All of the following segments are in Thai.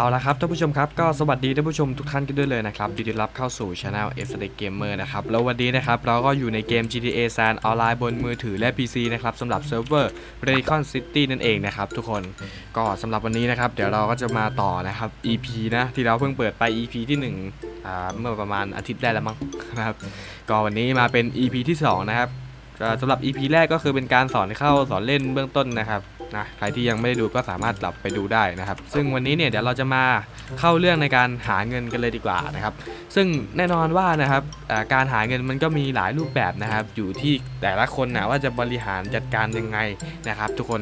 เอาละครับท่านผู้ชมครับก็สวัสดีท่านผู้ชมทุกท่านกันด้วยเลยนะครับยินดีต้อนรับเข้าสู่ช anel f s d Gamer นะครับแล้ววันนี้นะครับเราก็อยู่ในเกม GTA San ออนไลน์บนมือถือและ PC นะครับสำหรับเซิร์ฟเวอร์ Raycon City นั่นเองนะครับทุกคนก็สำหรับวันนี้นะครับเดี๋ยวเราก็จะมาต่อนะครับ EP นะที่เราเพิ่งเปิดไป EP ที่หนึ่งอ่าเมื่อประมาณอาทิตย์ได้แล้วมั้งนะครับก็วันนี้มาเป็น EP ที่สองนะครับสำหรับ EP แรกก็คือเป็นการสอนเข้าสอนเล่นเบื้องต้นนะครับ นะใครที่ยังไม่ได้ดูก็สามารถกลับไปดูได้นะครับ ซึ่งวันนี้เนี่ยเดี๋ยวเราจะมาเข้าเรื่องในการหาเงินกันเลยดีกว่านะครับ ซึ่งแน่นอนว่านะครับการหาเงินมันก็มีหลายรูปแบบนะครับ อยู่ที่แต่ละคนนะว่าจะบริหารจัดการยังไงนะครับ ทุกคน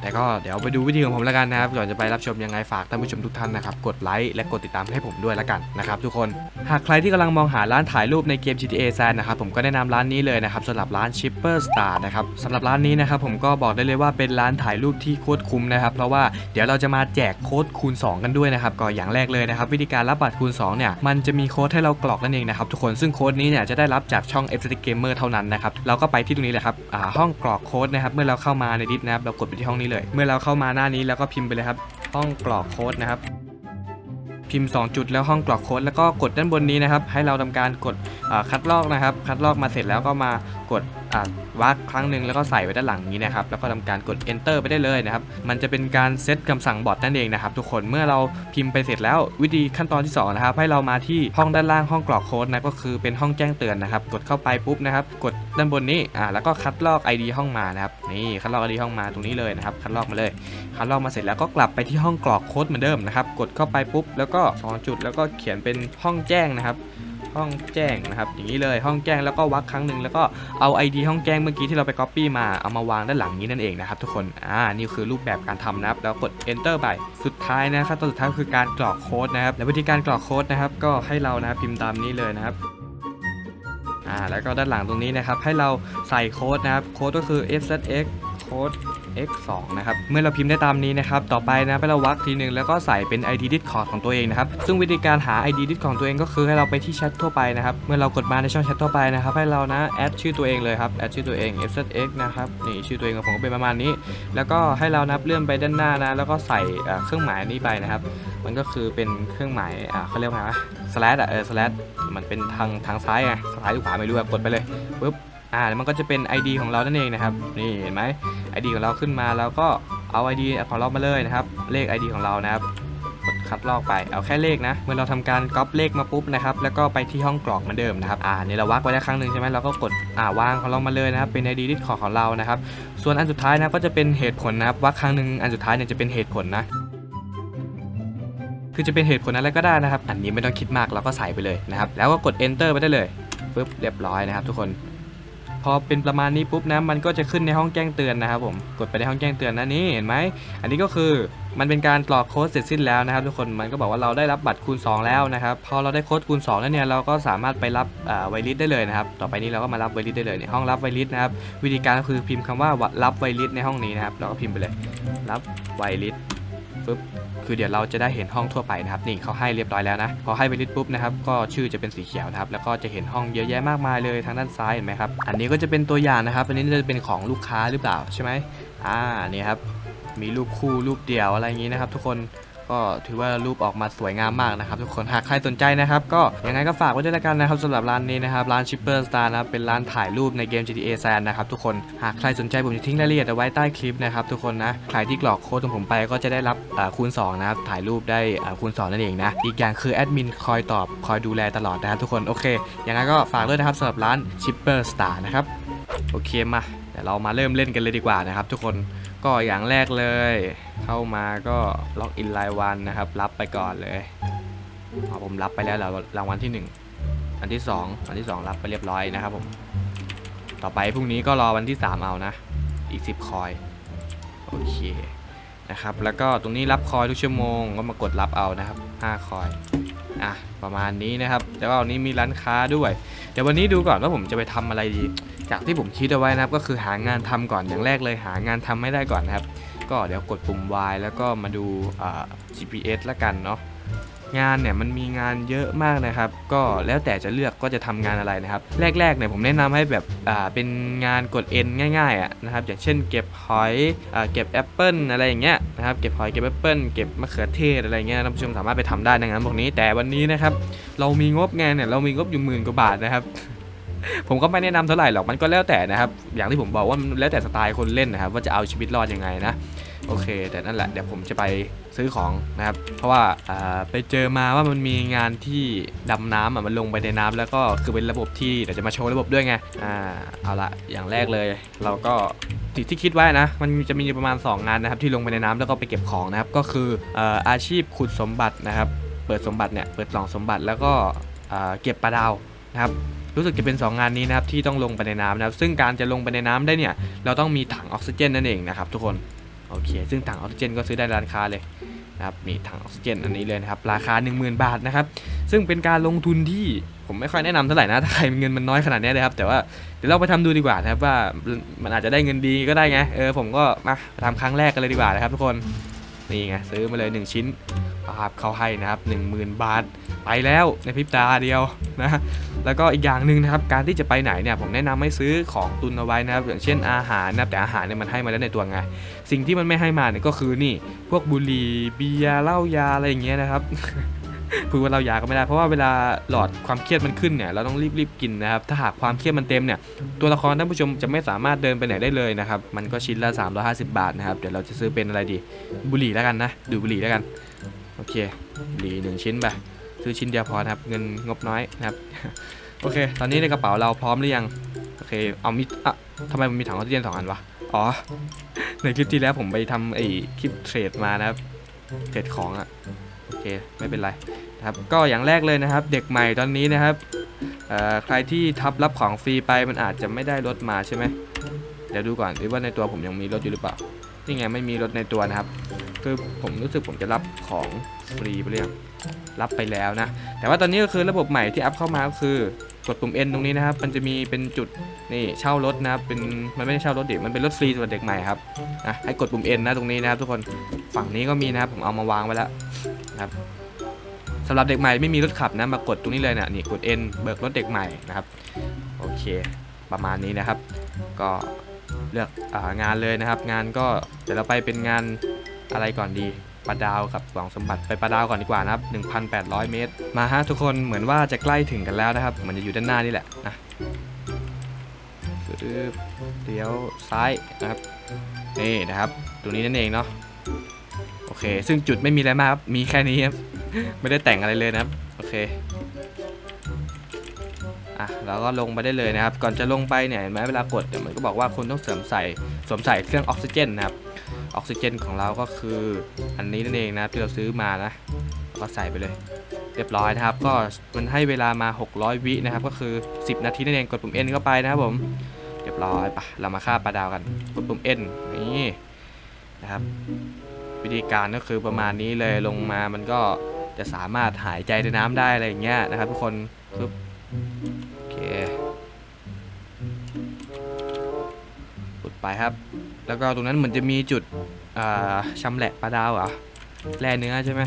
แต่ก็เดี๋ยวไปดูวิธีของผมแล้วกันนะครับก่อนจะไปรับชมยังไงฝากท่านผู้ชมทุกท่านนะครับกดไลค์และกดติดตามให้ผมด้วยแล้วกันนะครับทุกคนหากใครที่กำลังมองหาร้านถ่ายรูปในเกม GTA San นะครับผมก็แนะนำร้านนี้เลยนะครับสำหรับร้าน Shipper Star นะครับสำหรับร้านนี้นะครับผมก็บอกได้เลยว่าเป็นร้านถ่ายรูปที่โคตรคุ้มนะครับ เพราะว่าเดี๋ยวเราจะมาแจกโค้ดคูณ 2 กันด้วยนะครับก็อย่างแรกเลยนะครับ วิธีการรับบัตรคูณ2เนี่ยมันจะมีโค้ดให้เรากรอกนั่นเองนะครับทุกคนซึ่งโค้ดนี้เนี่ยจะได้รับจากช่อง f c Gamer เท่านั้นนะครับเราก็ไปที่ตรงนี้เลยครับอ่าห้องกรอกโค้ดนะครับเมื่อเราเข้ามาในดิสนะครับเรากดไปที่ห้องนี้เลย เมื่อเราเข้ามาหน้านี้แล้วก็พิมพ์ไปเลยครับห้องกรอกโค้ดนะครับพิมพ์ 2 จุดแล้วห้องกรอกโค้ดแล้วก็กดด้านบนนี้นะครับให้เราทำการกดอ่าคัดลอกนะครับ คัดลอกมาเสร็จแล้วก็มา กดอ่าวรรคครั้งหนึ่งแล้วก็ใส่ไว้ด้านหลังนี้นะครับแล้วก็ทำการกด enter ไปได้เลยนะครับมันจะเป็นการเซตคำสั่งบอทนั่นเองนะครับทุกคนเมื่อเราพิมพ์ไปเสร็จแล้ววิธีขั้นตอนที่สองนะครับให้เรามาที่ห้องด้านล่างห้องกรอกโค้ดนะก็คือเป็นห้องแจ้งเตือนนะครับกดเข้าไปปุ๊บนะครับกดด้านบนนี้อ่าแล้วก็คัดลอก ID ห้องมานะครับนี่คัดลอก ID ห้องมาตรงนี้เลยนะครับคัดลอกมาเลยคัดลอกมาเสร็จแล้วก็กลับไปที่ห้องกรอกโค้ดเหมือนเดิมนะครับกดเข้าไปปุ๊บแล้วก็สองจุดแล้วก็เขียนเป็นห้องแจ้งนะครับ ห้องแจ้งนะครับอย่างนี้เลยห้องแจ้งแล้วก็วักครั้งหนึ่งแล้วก็เอา ID ห้องแจ้งเมื่อกี้ที่เราไป Copy มาเอามาวางด้านหลังนี้นั่นเองนะครับทุกคนอ่านี่คือรูปแบบการทำนะครับแล้วกด Enter ไปสุดท้ายนะครับตอนสุดท้ายคือการกรอกโค้ดนะครับและวิธีการกรอกโค้ดนะครับก็ให้เรานะพิมพ์ตามนี้เลยนะครับอ่าแล้วก็ด้านหลังตรงนี้นะครับให้เราใส่โค้ดนะครับโค้ดก็คือ f x โค้ด x 2นะครับ เมื่อเราพิมพ์ได้ตามนี้นะครับ ต่อไปนะให้เราวักทีหนึ่งแล้วก็ใส่เป็น id discord ของตัวเองนะครับ ซึ่งวิธีการหา id discord ของตัวเองก็คือให้เราไปที่แชททั่วไปนะครับ เมื่อเรากดมาในช่องแชททั่วไปนะครับ ให้เรานะแอดชื่อตัวเองเลยครับ แอดชื่อตัวเอง fzx นะครับ นี่ชื่อตัวเองของผมก็เป็นประมาณนี้ แล้วก็ให้เรานับเลื่อนไปด้านหน้านะ แล้วก็ใส่เครื่องหมายนี้ไปนะครับ มันก็คือเป็นเครื่องหมายเขาเรียกว่าไงวะ slash อะ เออ slash มันเป็นทางทางซ้ายไงซ้ายหรือขวาไม่รู้แบบกดไปเลยปุ๊บอ่ามันก็จะเป็น ID ของเรานั่นเองนะครับ นี่เห็นไหม ID ของเราขึ้นมาแล้วก็เอา ID ของเรามาเลยนะครับ เลข ID ของเรานะครับกดคัดลอกไปเอาแค่เลขนะ เมื่อเราทำการก๊อปเลขมาปุ๊บนะครับ แล้วก็ไปที่ห้องกรอกเหมือนเดิมนะครับอ่านี่เราวักไว้ได้ครั้งหนึ่งใช่ไหมเราก็กดอ่าวางของเรามาเลยนะครับเป็น ID ที่ขอของเรานะครับ ส่วนอันสุดท้ายนะก็จะเป็นเหตุผลนะครับวักครั้งหนึ่งอันสุดท้ายเนี่ยจะเป็นเหตุผลนะคือจะเป็นเหตุผลอะไรก็ได้นะครับ อันนี้ไม่ต้องคิดมากเราก็ใส่ไปเลยนะครับ แล้วก็กด enter ไปได้เลยปึ๊บเรียบร้อยนะครับ ทุกคน พอเป็นประมาณนี้ปุ๊บนะมันก็จะขึ้นในห้องแจ้งเตือนนะครับผมกดไปในห้องแจ้งเตือนนะนี่เห็นไหมอันนี้ก็คือมันเป็นการกรอกโค้ดเสร็จสิ้นแล้วนะครับ ทุกคนมันก็บอกว่าเราได้รับบัตรคูณ 2 แล้วนะครับพอเราได้โค้ดคูณ2แล้วเนี่ยเราก็สามารถไปรับอ่าไวลิสได้เลยนะครับต่อไปนี้เราก็มารับไวลิสได้เลยในห้องรับไวลิสนะครับวิธีการก็คือพิมพ์คำว่ารับไวลิสในห้องนี้นะครับเราก็พิมพ์ไปเลยรับไวลิสปึ๊บ คือเดี๋ยวเราจะได้เห็นห้องทั่วไปนะครับนี่เขาให้เรียบร้อยแล้วนะพอให้ไปลิสต์ปุ๊บนะครับก็ชื่อจะเป็นสีเขียวนะครับแล้วก็จะเห็นห้องเยอะแยะมากมายเลยทางด้านซ้ายเห็นไหมครับอันนี้ก็จะเป็นตัวอย่างนะครับอันนี้จะเป็นของลูกค้าหรือเปล่าใช่ไหมอ่านี่ครับมีรูปคู่รูปเดี่ยวอะไรอย่างนี้นะครับ ทุกคน ก็ถือว่ารูปออกมาสวยงามมากนะครับทุกคนหากใครสนใจนะครับ ก็ยังไงก็ฝากไว้ด้วยละกันนะครับสำหรับร้านนี้นะครับร้าน Shipper Star นะครับเป็นร้านถ่ายรูปในเกม GTA San นะครับทุกคนหากใครสนใจผมจะทิ้งรายละเอียดเอาไว้ใต้คลิปนะครับทุกคนนะใครที่กรอกโค้ดของผมไปก็จะได้รับคูณ2นะครับถ่ายรูปได้คูณ2นั่นเองนะอีกอย่างคือแอดมินคอยตอบคอยดูแลตลอดนะครับทุกคนโอเคยังไงก็ฝากด้วยนะครับสำหรับร้าน Shipper Star นะครับโอเคมาเดี๋ยวเรามาเริ่มเล่นกันเลยดีกว่านะครับทุกคน ก็อย่างแรกเลย เข้ามาก็ล็อกอินรายวันนะครับ รับไปก่อนเลยอ๋อผมรับไปแล้วรอรางวัลที่หนึ่งอันที่สองอันที่สองรับไปเรียบร้อยนะครับผม ต่อไปพรุ่งนี้ก็รอวันที่ 3 เอานะ อีก 10 คอย โอเคนะครับ แล้วก็ตรงนี้รับคอยทุกชั่วโมง ก็มากดรับเอานะครับ 5 คอย อะประมาณนี้นะครับ แล้วก็วันนี้มีร้านค้าด้วย เดี๋ยววันนี้ดูก่อนว่าผมจะไปทำอะไรดี จากที่ผมคิดเอาไว้นะครับ ก็คือหางานทำก่อนอย่างแรกเลยหางานทำไม่ได้ก่อนนะครับ ก็เดี๋ยวกดปุ่ม Y แล้วก็มาดู GPS ละกันเนาะ งานเนี่ยมันมีงานเยอะมากนะครับ ก็แล้วแต่จะเลือกก็จะทำงานอะไรนะครับ แรกๆเนี่ยผมแนะนำให้แบบอ่าเป็นงานกด N ง่ายๆอะนะครับอย่างเช่นเก็บหอยอ่าเก็บแอปเปิลอะไรอย่างเงี้ยนะครับเก็บหอยเก็บแอปเปิลเก็บมะเขือเทศอะไรเงี้ยท่านผู้ชมสามารถไปทำได้ในงานพวกนี้แต่วันนี้นะครับเรามีงบงานเนี่ยเรามีงบอยู่หมื่นกว่าบาทนะครับผมก็ไม่แนะนำเท่าไหร่หรอกมันก็แล้วแต่นะครับ อย่างที่ผมบอกว่ามันแล้วแต่สไตล์คนเล่นนะครับ ว่าจะเอาชีวิตรอดยังไงนะ โอเค แต่นั่นแหละเดี๋ยวผมจะไปซื้อของนะครับ เพราะว่าาไปเจอมาว่ามันมีงานที่ดำน้ำอะมันลงไปในน้ำแล้วก็คือเป็นระบบที่เดี๋ยวจะมาโชว์ระบบด้วยไงอ่าเอาละอย่างแรกเลย เราก็ที่ที่คิดไว้นะ มันจะมีประมาณ 2 งานนะครับที่ลงไปในน้ำแล้วก็ไปเก็บของนะครับ ก็คืออาชีพขุดสมบัตินะครับ เปิดสมบัติเนี่ยเปิดกล่องสมบัติแล้วก็เก็บปลาดาวนะครับรู้สึกจะเป็น 2 งานนี้นะครับที่ต้องลงไปในน้ำนะครับ ซึ่งการจะลงไปในน้ำได้เนี่ยเราต้องมีถังออกซิเจนนั่นเองนะครับทุกคน โอเค ซึ่งถังออกซิเจนก็ซื้อได้ร้านค้าเลยนะครับมีถังออกซิเจนอันนี้เลยนะครับราคา 10,000 บาทนะครับซึ่งเป็นการลงทุนที่ผมไม่ค่อยแนะนำเท่าไหร่นะถ้าใครเงินมันน้อยขนาดนี้เลยครับแต่ว่าเดี๋ยวเราไปทำดูดีกว่านะครับว่ามันอาจจะได้เงินดีก็ได้ไงเออผมก็มาทำครั้งแรกกันเลยดีกว่านะครับทุกคนนี่ไงซื้อมาเลย 1 ชิ้น ปาบเขาให้นะครับ10,000 บาท ไปแล้วในพริบตาเดียวนะแล้วก็อีกอย่างหนึ่งนะครับการที่จะไปไหนเนี่ยผมแนะนำให้ซื้อของตุนเอาไว้นะครับอย่างเช่นอาหารนะรแต่อาหารเนี่ยมันให้มาแล้วในตัวไง สิ่งที่มันไม่ให้มาเนี่ยก็คือนี่ พวกบุหรี่เบียร์เหล้ายาอะไรอย่างเงี้ยนะครับพูดว่าเหล้ายาก็ไม่ได้เพราะว่าเวลาหลอดความเครียดมันขึ้นเนี่ยเราต้องรีบๆกินนะครับถ้าหากความเครียดมันเต็มเนี่ยตัวละครท่านผู้ชมจะไม่สามารถเดินไปไหนได้เลยนะครับมันก็ชิ้นละ350 บาทนะครับเดี๋ยวเราจะซื้อเป็นอะไรดีบุหรี่แล้วกันนะดูบุหรี่แล้วกัน โอเคบุหรี่หนึ่งชิ้นไปซื้อชิ้นเดียวพอนะครับเงินงบน้อยนะครับ โอเค ตอนนี้ในกระเป๋าเราพร้อมหรือยัง โอเค เอามีอะทำไมมันมีถังออกซิเจนสองอันวะ อ๋อ ในคลิปที่แล้วผมไปทำไอ้คลิปเทรดมานะครับ เทรดของอะโอเค ไม่เป็นไรนะครับ ก็อย่างแรกเลยนะครับ เด็กใหม่ตอนนี้นะครับใครที่ทับรับของฟรีไปมันอาจจะไม่ได้รถมาใช่ไหมเดี๋ยวดูก่อนดิว่าในตัวผมยังมีรถอยู่หรือเปล่า นี่ไงไม่มีรถในตัวนะครับ คือผมรู้สึกผมจะรับของฟรีไปเรื่อยงรับไปแล้วนะ แต่ว่าตอนนี้ก็คือระบบใหม่ที่อัพเข้ามาก็คือกดปุ่ม N ตรงนี้นะครับ มันจะมีเป็นจุดนี่เช่ารถนะครับ เป็นมันไม่ได้เช่ารถเดิมันเป็นรถฟรีสำหรับเด็กใหม่ครับนะให้กดปุ่ม N นะตรงนี้นะครับทุกคน ฝั่งนี้ก็มีนะครับ ผมเอามาวางไว้แล้วนะครับสำหรับเด็กใหม่ไม่มีรถขับนะ มากดตรงนี้เลยนะนี่กด N เบิกรถเด็กใหม่นะครับ โอเค ประมาณนี้นะครับ ก็เลือกองานเลยนะครับ งานก็เดี๋ยวเราไปเป็นงาน อะไรก่อนดีปลาดาวกับกล่องสมบัติไปปลาดาวก่อนดีกว่านะครับ 1,800 เมตร มาฮะทุกคนเหมือนว่าจะใกล้ถึงกันแล้วนะครับ เหมันจะอยู่ด้านหน้านี่แหละนะเลี้ยวซ้ายนะครับนี่นะครับตรงนี้นั่นเองเนาะโอเค ซึ่งจุดไม่มีอะไรมากครับมีแค่นี้ครับไม่ได้แต่งอะไรเลยนะครับโอเคอะเราก็ลงไปได้เลยนะครับ ก่อนจะลงไปเนี่ยเห็นไหมเวลากดเดี๋ยวมันก็บอกว่าคุณต้องเสริมใส่สวมใส่เครื่องออกซิเจนนะครับ ออกซิเจนของเราก็คืออันนี้นั่นเองนะที่เราซื้อมานะก็ใส่ไปเลยเรียบร้อยนะครับ ก็มันให้เวลามา 600 วินะครับ ก็คือ 10 นาทีนั่นเองกดปุ่ม N เข้าไปนะครับผมเรียบร้อยปะเรามาฆ่าปลาดาวกันกดปุ่ม N นี่นะครับ วิธีการก็คือประมาณนี้เลยลงมามันก็จะสามารถหายใจในน้ำได้อะไรอย่างเงี้ยนะครับ ทุกคนปึ๊บโอเคปุดไปครับ แล้วก็ตรงนั้นเหมือนจะมีจุดอ่าชำแหละปลาดาวเหรอแร่เนื้อใช่ไหม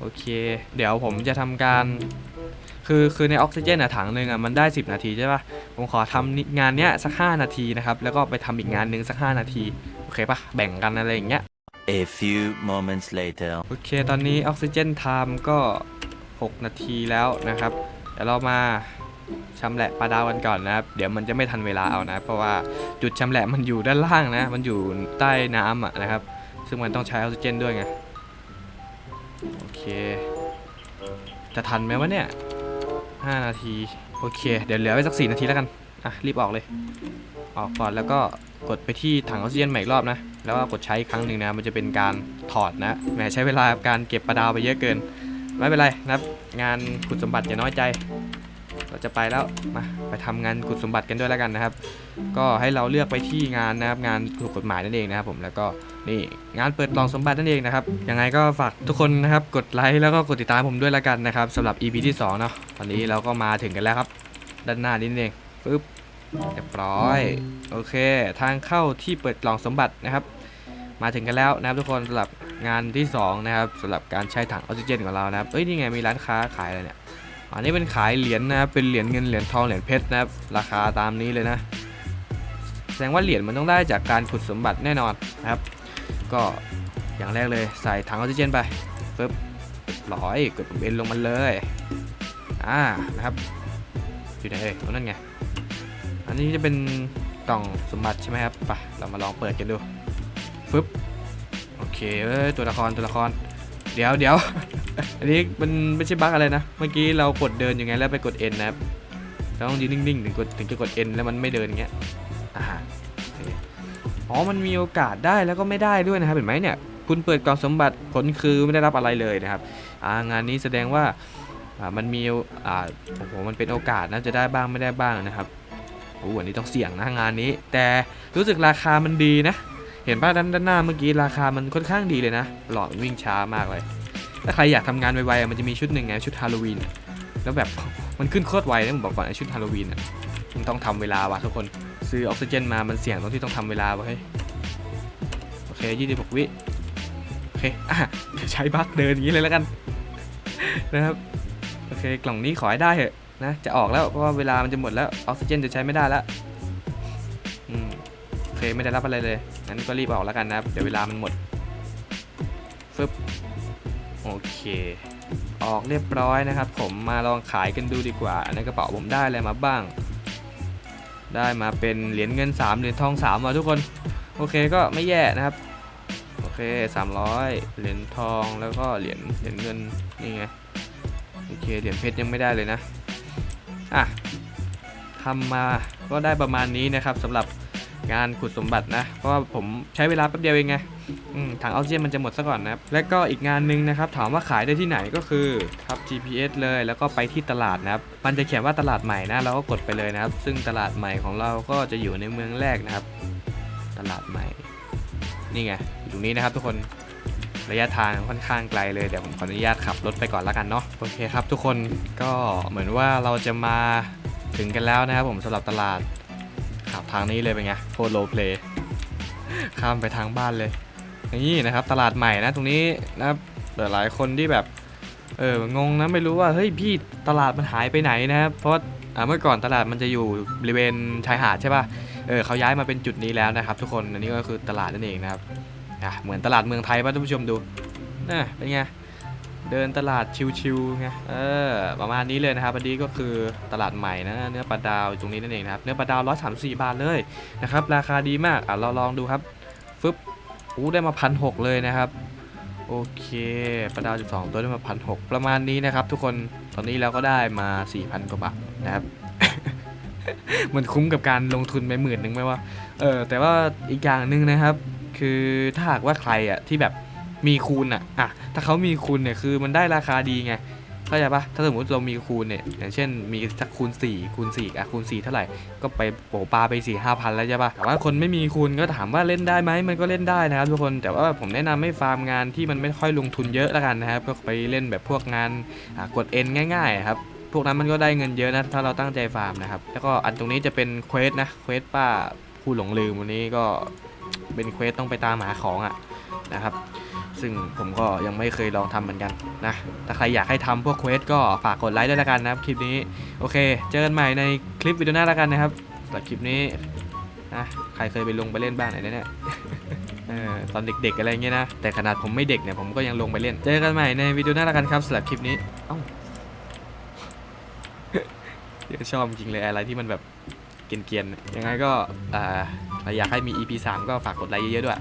โอเค เดี๋ยวผมจะทำการ คือคือในออกซิเจนอะถังหนึ่งอะมันได้ 10 นาทีใช่ปะผมขอทำนิงานเนี้ยสัก 5 นาทีนะครับ แล้วก็ไปทำอีกงานหนึ่งสัก 5 นาที โอเคปะแบ่งกันอะไรอย่างเงี้ย A few moments later. โอเค ตอนนี้ออกซิเจนไทม์ก็ 6 นาทีแล้วนะครับ เดี๋ยวเรามา ชำแหละปลาดาวกันก่อนนะครับ เดี๋ยวมันจะไม่ทันเวลาเอานะ เพราะว่าจุดชำแหละมันอยู่ด้านล่างนะ มันอยู่ใต้น้ำอะนะครับ ซึ่งมันต้องใช้ออกซิเจนด้วยไง โอเค จะทันไหมวะเนี่ย 5 นาที โอเค เดี๋ยวเหลือไว้สัก 4 นาทีแล้วกัน อะ รีบออกเลย ออกก่อนแล้วก็กดไปที่ถังออกซิเจนใหม่อีกรอบนะ แล้วก็กดใช้อีกครั้งหนึ่งนะ มันจะเป็นการถอดนะ แหมใช้เวลาการเก็บปลาดาวไปเยอะเกิน ไม่เป็นไรนะครับ งานขุดสมบัติอย่าน้อยใจ เราจะไปแล้วมาไปทำงานขุดสมบัติกันด้วยแล้วกันนะครับ ก็ให้เราเลือกไปที่งานนะครับงานถูกกฎหมายนั่นเองนะครับผมแล้วก็นี่งานเปิดลองสมบัตินั่นเองนะครับยังไงก็ฝากทุกคนนะครับกดไลค์แล้วก็กดติดตามผมด้วยแล้วกันนะครับสำหรับ EP ที่2เนาะตอนนี้เราก็มาถึงกันแล้วครับ ด้านหน้านี่เองปึ๊บเรียบร้อยโอเค ทางเข้าที่เปิดกล่องสมบัตินะครับ มาถึงกันแล้วนะครับทุกคนสำหรับงานที่สองนะครับสำหรับการใช้ถังออกซิเจนของเรานะครับเอ้ยนี่ไงมีร้านค้าขายอะไรเนี่ย อันนี้เป็นขายเหรียญนะครับเป็นเหรียญเงินเหรียญทองเหรียญเพชรนะครับราคาตามนี้เลยนะ แสดงว่าเหรียญมันต้องได้จากการขุดสมบัติแน่นอนนะครับ ก็อย่างแรกเลยใส่ถังออกซิเจนไปปึ๊บร้อยกดปุ่มเอ็นลงมาเลยอ่านะครับอยู่ไหนเอ่ยตรงนั่นไงอันนี้จะเป็นกล่องสมบัติใช่ไหมครับไปเรามาลองเปิดกันดูฟึบโอเคเอ้ยตัวละครตัวละคร เดี๋ยวเดี๋ยว อันนี้มันไม่ใช่บั๊กอะไรนะ เมื่อกี้เรากดเดินอยังไงแล้วไปกด N นะครับเราต้องยืนนิ่งๆถึงกดถึงจะกด N แล้วมันไม่เดินอย่างเงี้ยอ่าอ๋อ มันมีโอกาสได้แล้วก็ไม่ได้ด้วยนะครับเห็นไหมเนี่ย คุณเปิดกล่องสมบัติผลคือไม่ได้รับอะไรเลยนะครับอ่างานนี้แสดงว่าอ่ามันมีอ่าโอ้โหมันเป็นโอกาสนะจะได้บ้างไม่ได้บ้างนะครับโอ้โหอันนี้ต้องเสี่ยงนะงานนี้ แต่รู้สึกราคามันดีนะ เห็นป่ะด้านด้านหน้าเมื่อกี้ราคามันค่อนข้างดีเลยนะ หลอดวิ่งช้ามากเลย ถ้าใครอยากทำงานไวๆมันจะมีชุดหนึ่งไงชุดฮาโลวีนแล้วแบบมันขึ้นโคตรไวนะผมบอกก่อนไอชุดฮาโลวีนอะมันต้องทำเวลาว่ะทุกคนซื้อออกซิเจนมามันเสี่ยงตรงที่ต้องทำเวลาว่ะเฮ้ยโอเคยี่สิบหกวิโอเคอะใช้บัคเดินอย่างนี้เลยแล้วกัน นะครับโอเคกล่องนี้ขอให้ได้เถอะนะจะออกแล้วเพราะว่าเวลามันจะหมดแล้วออกซิเจนจะใช้ไม่ได้แล้วอืมโอเคไม่ได้รับอะไรเลยงั้นก็รีบออกแล้วกันนะเดี๋ยวเวลามันหมดฟึบ โอเค ออกเรียบร้อยนะครับ ผมมาลองขายกันดูดีกว่า ในกระเป๋าผมได้อะไรมาบ้าง ได้มาเป็นเหรียญเงิน 3 เหรียญทอง3มาทุกคน โอเคก็ไม่แย่นะครับ โอเค 300 เหรียญทองแล้วก็เหรียญเหรียญเงินนี่ไง โอเค เหรียญเพชรยังไม่ได้เลยนะ อะทำมาก็ได้ประมาณนี้นะครับสำหรับ งานขุดสมบัตินะ เพราะว่าผมใช้เวลาแป๊บเดียวเองไงถังออกซิเจนมันจะหมดซะก่อนนะครับ และก็อีกงานหนึ่งนะครับ ถามว่าขายได้ที่ไหนก็คือทับ GPS เลยแล้วก็ไปที่ตลาดนะครับ มันจะเขียนว่าตลาดใหม่นะเราก็กดไปเลยนะครับ ซึ่งตลาดใหม่ของเราก็จะอยู่ในเมืองแรกนะครับ ตลาดใหม่ นี่ไงอยู่ตรงนี้นะครับทุกคนระยะทางค่อนข้างไกลเลยเดี๋ยวผมขออนุญาตขับรถไปก่อนแล้วกันเนาะโอเคครับ ทุกคนก็เหมือนว่าเราจะมาถึงกันแล้วนะครับผมสำหรับตลาด ทางนี้เลยเป็นไงโคตรโลเพลย์ข้ามไปทางบ้านเลย นี่นะครับ ตลาดใหม่นะตรงนี้นะหลายคนที่แบบเอองงนะไม่รู้ว่าเฮ้ยพี่ตลาดมันหายไปไหนนะครับเพราะเมื่อก่อนตลาดมันจะอยู่บริเวณชายหาดใช่ป่ะเออเขาย้ายมาเป็นจุดนี้แล้วนะครับ ทุกคนอันนี้ก็คือตลาดนั่นเองนะครับอะเหมือนตลาดเมืองไทยป่ะท่านผู้ชมดูน่ะเป็นไง เดินตลาดชิวๆไง เออ ประมาณนี้เลยนะครับ อันนี้ก็คือตลาดใหม่นะ เนื้อปลาดาวอยู่ตรงนี้นั่นเองนะครับ เนื้อปลาดาว134บาทเลยนะครับ ราคาดีมาก อะ เราลองดูครับ ฟึบอู้ได้มาพันหเลยนะครับ โอเค ปลาดาว12ตัวได้มาพันหประมาณนี้นะครับ ทุกคน ตอนนี้เราก็ได้มา4,000กว่าบาทนะครับมันคุ้มกับการลงทุนไปหมื่นหนึ่งไหมวะ เออ แต่ว่าอีกอย่างหนึ่งนะครับ คือถ้าหากว่าใครอะที่แบบ มีคูณอะอะถ้าเขามีคูณเนี่ยคือมันได้ราคาดีไงเข้าใจปะถ้าสมมติเรามีคูณเนี่ยอย่างเช่นมีสักคูณ4คูณ4อะคูณ4เท่าไหร่ก็ไปโปปลาไป4ี่ห้าพันแล้วใช่ปะแต่ว่าคนไม่มีคูณก็ถามว่าเล่นได้ไหมมันก็เล่นได้นะครับทุกคนแต่ว่าผมแนะนำให้ฟาร์มงานที่มันไม่ค่อยลงทุนเยอะแล้วกันนะครับก็ไปเล่นแบบพวกงานกดเอ็นง่ายๆครับพวกนั้นมันก็ได้เงินเยอะนะถ้าเราตั้งใจฟาร์มนะครับแล้วก็อันตรงนี้จะเป็นเควสนะเควสป้าผู้หลงลืมวันนี้ก็เป็นเควสต้องไปตามหาของอะนะครับ ซึ่งผมก็ยังไม่เคยลองทำเหมือนกันนะ ถ้าใครอยากให้ทำพวกเควสก็ฝากกดไลค์ด้วยละกันนะครับคลิปนี้ โอเค เจอกันใหม่ในคลิปวิดีโอหน้าละกันนะครับสำหรับคลิปนี้นะใครเคยไปลงไปเล่นบ้างไหนเนี่ยเออตอนเด็กๆอะไรเงี้ยนะ แต่ขนาดผมไม่เด็กเนี่ยผมก็ยังลงไปเล่น เจอกันใหม่ในวิดีโอหน้าละกันครับสำหรับคลิปนี้ เอ้าเดี๋ยวชอบจริงเลยอะไรที่มันแบบเกียนๆยังไงก็อ่าใครอยากให้มี EP 3 ก็ฝากกดไลค์เยอะๆด้วย